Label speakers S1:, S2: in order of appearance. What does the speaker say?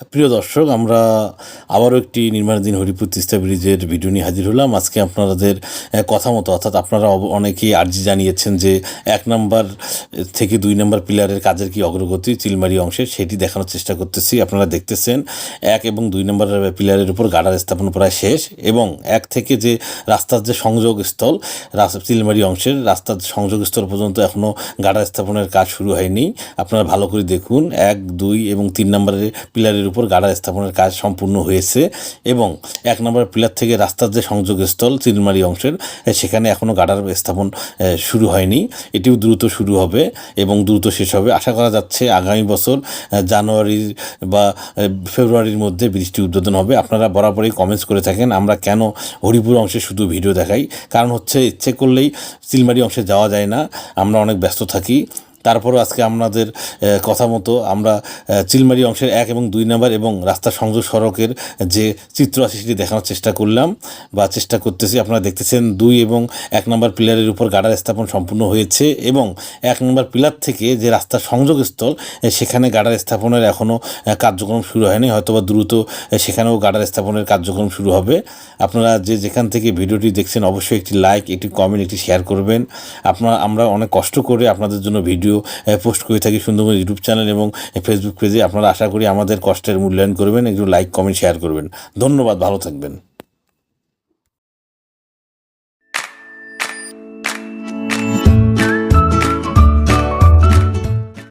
S1: প্রিয় দর্শক, আমরা আবারও একটি নির্মাণাধীন হরিপুর তিস্তা ব্রিজের ভিডিও নিয়ে হাজির হলাম। আজকে আপনাদের কথা মতো, অর্থাৎ আপনারা অনেকেই আর্জি জানিয়েছেন যে এক নম্বর থেকে দুই নম্বর পিলারের কাজের কি অগ্রগতি চিলমারি অংশে, সেটি দেখানোর চেষ্টা করতেছি। আপনারা দেখতেছেন, এক এবং দুই নম্বর পিলারের উপর গাডার স্থাপন প্রায় শেষ এবং এক থেকে যে রাস্তার যে সংযোগ স্থল রাস্তা চিলমারি অংশের রাস্তার সংযোগ স্থল পর্যন্ত এখনও গাডার স্থাপনের কাজ শুরু হয়নি। আপনারা ভালো করে দেখুন, এক, দুই এবং তিন নম্বরের পিলারের উপর গাডার স্থাপনের কাজ সম্পূর্ণ হয়েছে এবং এক নম্বর পিলার থেকে রাস্তার যে সংযোগস্থল চিলমারি অংশের সেখানে এখনও গাডার স্থাপন শুরু হয়নি। এটিও দ্রুত শুরু হবে এবং দ্রুত শেষ হবে। আশা করা যাচ্ছে আগামী বছর জানুয়ারির বা ফেব্রুয়ারির মধ্যে বৃষ্টি উদ্বোধন হবে। আপনারা বরাবরই কমেন্টস করে থাকেন, আমরা কেন হরিপুর অংশে শুধু ভিডিও দেখাই? কারণ হচ্ছে ইচ্ছে করলেই চিলমারি অংশে যাওয়া যায় না। আমরা অনেক ব্যস্ত থাকি। তারপরও আজকে আপনাদের কথা মতো আমরা চিলমারি অংশের এক এবং দুই নম্বর এবং রাস্তা সংযোগ সড়কের যে চিত্র আছে সেটি দেখানোর চেষ্টা করলাম বা চেষ্টা করতেছি। আপনারা দেখতেছেন দুই এবং এক নম্বর পিলারের উপর গাডার স্থাপন সম্পূর্ণ হয়েছে এবং এক নম্বর পিলার থেকে যে রাস্তার সংযোগস্থল সেখানে গাডার স্থাপনের এখনও কার্যক্রম শুরু হয়নি, হয়তোবা দ্রুত সেখানেও গাডার স্থাপনের কার্যক্রম শুরু হবে। আপনারা যে যেখান থেকে ভিডিওটি দেখছেন অবশ্যই একটি লাইক, একটি কমেন্ট, একটি শেয়ার করবেন। আপনারা, আমরা অনেক কষ্ট করে আপনাদের জন্য ভিডিও পোস্ট করে থাকি সুন্দরবন ইউটিউব চ্যানেল এবং ফেসবুক পেজে আপনারা আশা করি আমাদের কষ্টের মূল্যায়ন করবেন, একটু লাইক কমেন্ট শেয়ার করবেন। ধন্যবাদ, ভালো থাকবেন।